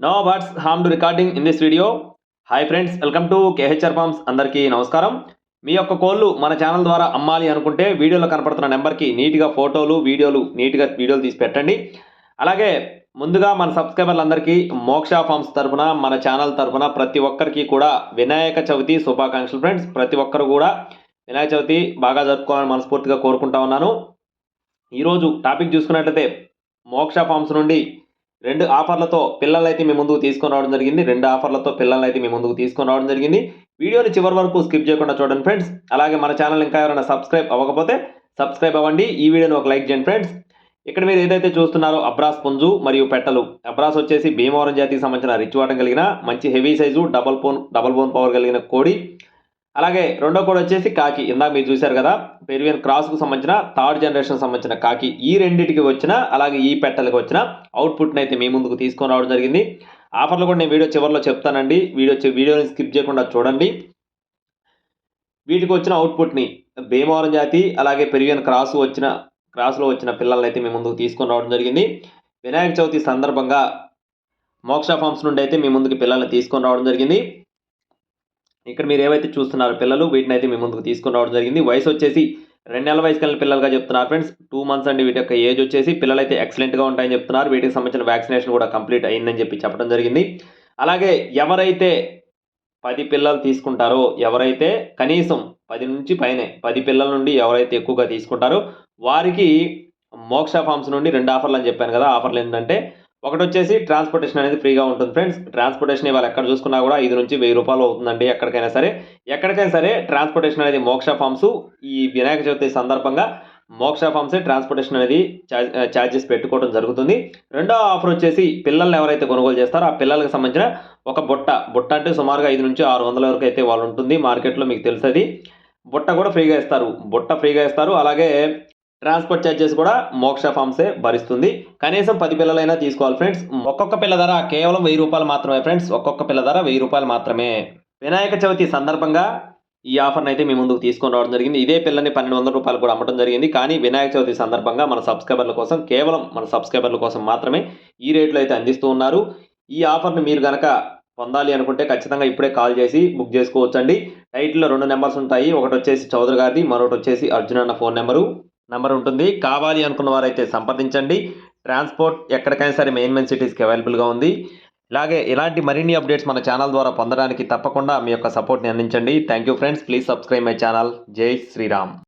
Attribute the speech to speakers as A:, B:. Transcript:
A: No buts harm to recording in this video hi friends welcome to KHR farms అందరికీ నమస్కారం మీ యొక్క కోళ్ళు మన ఛానల్ ద్వారా అమ్మాలి అనుకుంటే వీడియోలో కనపడుతున్న నెంబర్కి నీట్గా ఫోటోలు వీడియోలు నీట్గా వీడియోలు తీసి పెట్టండి. అలాగే ముందుగా మన సబ్స్క్రైబర్లందరికీ మోక్ష ఫార్మ్స్ తరఫున మన ఛానల్ తరఫున ప్రతి ఒక్కరికి కూడా వినాయక చవితి శుభాకాంక్షలు ఫ్రెండ్స్ ప్రతి ఒక్కరు కూడా వినాయక చవితి బాగా జరుపుకోవాలని మనస్ఫూర్తిగా కోరుకుంటా ఉన్నాను. ఈరోజు టాపిక్ చూసుకున్నట్లయితే మోక్ష ఫార్మ్స్ నుండి రెండు ఆఫర్లతో పిల్లలైతే మీ ముందుకు తీసుకొని రావడం జరిగింది. రెండు ఆఫర్లతో పిల్లలైతే మీ ముందుకు తీసుకొని రావడం జరిగింది. వీడియోని చివరి వరకు స్కిప్ చేయకుండా చూడండి ఫ్రెండ్స్. అలాగే మన ఛానల్ ఇంకా ఎవరైనా సబ్స్క్రైబ్ అవ్వకపోతే సబ్స్క్రైబ్ అవ్వండి. ఈ వీడియోని ఒక లైక్ చేయండి ఫ్రెండ్స్. ఇక్కడ మీరు ఏదైతే చూస్తున్నారో అబ్రాస్ పుంజు మరియు పెట్టలు. అబ్రాస్ వచ్చేసి భీమవరం జాతికి సంబంధించిన రిచ్ వాటం కలిగిన మంచి heavy size double bone double bone power కలిగిన కోడి. అలాగే రెండో కూడా వచ్చేసి కాకి. ఇందాక మీరు చూశారు కదా పెరివియన్ క్రాస్కు సంబంధించిన థర్డ్ జనరేషన్ సంబంధించిన కాకి. ఈ రెండింటికి వచ్చిన అలాగే ఈ పెట్టలకు వచ్చిన అవుట్పుట్ని అయితే మీ ముందుకు తీసుకొని రావడం జరిగింది. ఆఫర్లు కూడా నేను వీడియో చివరిలో చెప్తానండి. వీడియో వీడియోని స్కిప్ చేయకుండా చూడండి. వీటికి వచ్చిన అవుట్పుట్ని భీమవరం జాతి అలాగే పెరిగిన క్రాసు వచ్చిన క్రాస్లో వచ్చిన పిల్లల్ని అయితే మీ ముందుకు తీసుకొని రావడం జరిగింది. వినాయక చవితి సందర్భంగా మోక్ష ఫార్మ్స్ నుండి అయితే మీ ముందుకు పిల్లల్ని తీసుకొని రావడం జరిగింది. ఇక్కడ మీరు ఏవైతే చూస్తున్నారో పిల్లలు వీటిని అయితే మీ ముందుకు తీసుకొని రావడం జరిగింది. వయసు వచ్చేసి రెండు నెలల వయసు కలిగిన పిల్లలుగా చెప్తున్నారు ఫ్రెండ్స్. టూ మంత్స్ అండి వీటి యొక్క ఏజ్ వచ్చేసి. పిల్లలు అయితే ఎక్సలెంట్గా ఉంటాయని చెప్తున్నారు. వీటికి సంబంధించిన వ్యాక్సినేషన్ కూడా కంప్లీట్ అయిందని చెప్పి చెప్పడం జరిగింది. అలాగే ఎవరైతే పది పిల్లలు తీసుకుంటారో ఎవరైతే కనీసం పది నుంచి పైనే పది పిల్లల నుండి ఎవరైతే ఎక్కువగా తీసుకుంటారో వారికి మోక్ష ఫార్మ్స్ నుండి రెండు ఆఫర్లు అని చెప్పాను కదా. ఆఫర్లు ఏంటంటే ఒకటి వచ్చేసి ట్రాన్స్పోర్టేషన్ అనేది ఫ్రీగా ఉంటుంది. ఫ్రెండ్స్ ట్రాన్స్పోర్టేషన్ ఇవాళ ఎక్కడ చూసుకున్నా కూడా ఐదు నుంచి వెయ్యి రూపాయలు అవుతుందండి ఎక్కడికైనా సరే. ఎక్కడికైనా సరే ట్రాన్స్పోర్టేషన్ అనేది మోక్ష ఫార్మ్స్ ఈ వినాయక చవితి సందర్భంగా మోక్ష ఫామ్సే ట్రాన్స్పోర్టేషన్ అనేది ఛార్జెస్ పెట్టుకోవడం జరుగుతుంది. రెండో ఆఫర్ వచ్చేసి పిల్లల్ని ఎవరైతే కొనుగోలు చేస్తారో ఆ పిల్లలకు సంబంధించిన ఒక బుట్ట. బుట్ట అంటే సుమారుగా ఐదు నుంచి ఆరు వందల వరకు అయితే వాళ్ళు ఉంటుంది. మార్కెట్లో మీకు తెలుస్తుంది బుట్ట కూడా ఫ్రీగా ఇస్తారు. బుట్ట ఫ్రీగా ఇస్తారు. అలాగే ట్రాన్స్పోర్ట్ ఛార్జెస్ కూడా మోక్ష ఫార్మ్సే భరిస్తుంది. కనీసం పది పిల్లలైనా తీసుకోవాలి ఫ్రెండ్స్. ఒక్కొక్క పిల్ల ధర కేవలం వెయ్యి రూపాయలు మాత్రమే ఫ్రెండ్స్. ఒక్కొక్క పిల్ల ధర వెయ్యి రూపాయలు మాత్రమే. వినాయక చవితి సందర్భంగా ఈ ఆఫర్ని అయితే మీ ముందుకు తీసుకొని రావడం జరిగింది. ఇదే పిల్లని పన్నెండు వందల రూపాయలు కూడా అమ్మడం జరిగింది. కానీ వినాయక చవితి సందర్భంగా మన సబ్స్క్రైబర్ల కోసం కేవలం మన సబ్స్క్రైబర్ల కోసం మాత్రమే ఈ రేట్లో అయితే అందిస్తూ ఉన్నారు. ఈ ఆఫర్ని మీరు కనుక పొందాలి అనుకుంటే ఖచ్చితంగా ఇప్పుడే కాల్ చేసి బుక్ చేసుకోవచ్చండి. టైటిల్లో రెండు నెంబర్స్ ఉంటాయి. ఒకటి వచ్చేసి చౌదరి గారిది మరొకటి వచ్చేసి అర్జున్ అన్న ఫోన్ నెంబరు. నెంబర్ ఉంటుంది. కావాలి అనుకున్న వారైతే సంప్రదించండి. ట్రాన్స్పోర్ట్ ఎక్కడికైనా సరే మెయిన్ మెయిన్ సిటీస్కి అవైలబుల్గా ఉంది. ఇలాగే ఇలాంటి మరిన్ని అప్డేట్స్ మన ఛానల్ ద్వారా పొందడానికి తప్పకుండా మీ యొక్క సపోర్ట్ని అందించండి. Thank you friends. Please subscribe my channel. Jai Shriram.